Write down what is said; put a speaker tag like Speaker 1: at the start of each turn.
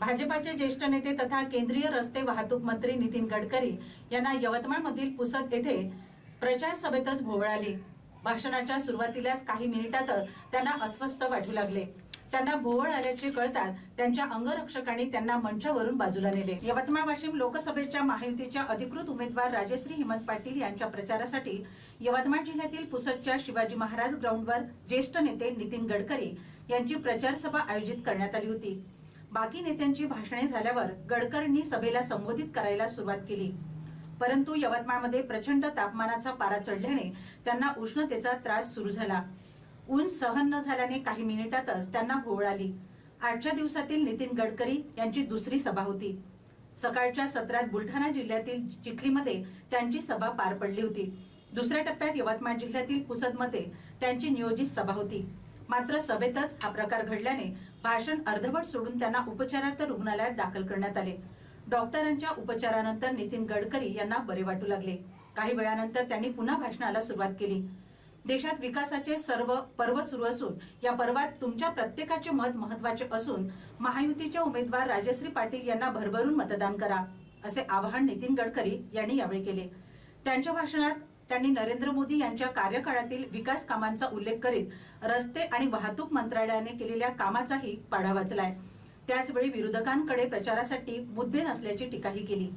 Speaker 1: भाजपाचे ज्येष्ठ नेते तथा केंद्रीय रस्ते वाहतूक मंत्री नितीन गडकरी यांना यवतमाळमधील पुसद येथे प्रचार सभेतच भोवळाली. भाषणाच्या सुरुवातीलाच काही मिनिटातच त्यांना अस्वस्थ वाटू लागले. त्यांना भोवळ आल्याचे कळतात त्यांच्या अंगरक्षकांनी त्यांना मंचावरून बाजूला नेले. यवतमाळ वाशिम लोकसभेच्या महायुतीच्या अधिकृत उमेदवार राजश्री हेमंत पाटील यांच्या प्रचारासाठी यवतमाळ जिल्ह्यातील पुसदच्या शिवाजी महाराज ग्राउंडवर ज्येष्ठ नेते नितीन गडकरी यांची प्रचारसभा आयोजित करण्यात आली होती. बाकी नेत्यांची भाषणे झाल्यावर गडकरींनी सभेला संबोधित करायला सुरुवात केली. परंतु यवतमाळमध्ये प्रचंड तापमानाचा पारा चढल्याने त्यांना उष्णतेचा त्रास सुरू झाला. ऊन सहन न झाल्याने काही मिनिटातच त्यांना भोवळ आली. आजच्या दिवसातील नितीन गडकरी यांची दुसरी सभा होती. सकाळच्या सत्रात बुलढाणा जिल्ह्यातील चिखलीमध्ये त्यांची सभा पार पडली होती. दुसऱ्या टप्प्यात यवतमाळ जिल्ह्यातील पुसदमध्ये त्यांची नियोजित सभा होती. मात्र सभेतच हा प्रकार घडल्याने भाषण अर्धवट सोडून त्यांना उपचारार्थ रुग्णालयात दाखल करण्यात आले. डॉक्टरांच्या उपचारानंतर नितीन गडकरी यांना बरे वाटू लागले. काही वेळानंतर त्यांनी पुन्हा भाषणाला सुरुवात केली. देशात विकासाचे सर्व पर्व सुरू असून या पर्वात तुमच्या प्रत्येकाचे मत महत्त्वाचे असून महायुतीचे उमेदवार राजश्री पाटील यांना भरभरून मतदान करा असे आवाहन नितीन गडकरी यांनी यावेळी केले. त्यांच्या भाषणात त्यांनी नरेंद्र मोदी यांच्या कार्यकाळातील विकास कामांचा उल्लेख करीत रस्ते आणि वाहतूक मंत्रालयाने केलेल्या कामाचाही पाढा वाचलाय. त्याचवेळी विरोधकांकडे प्रचारासाठी मुद्दे नसल्याची टीकाही केली.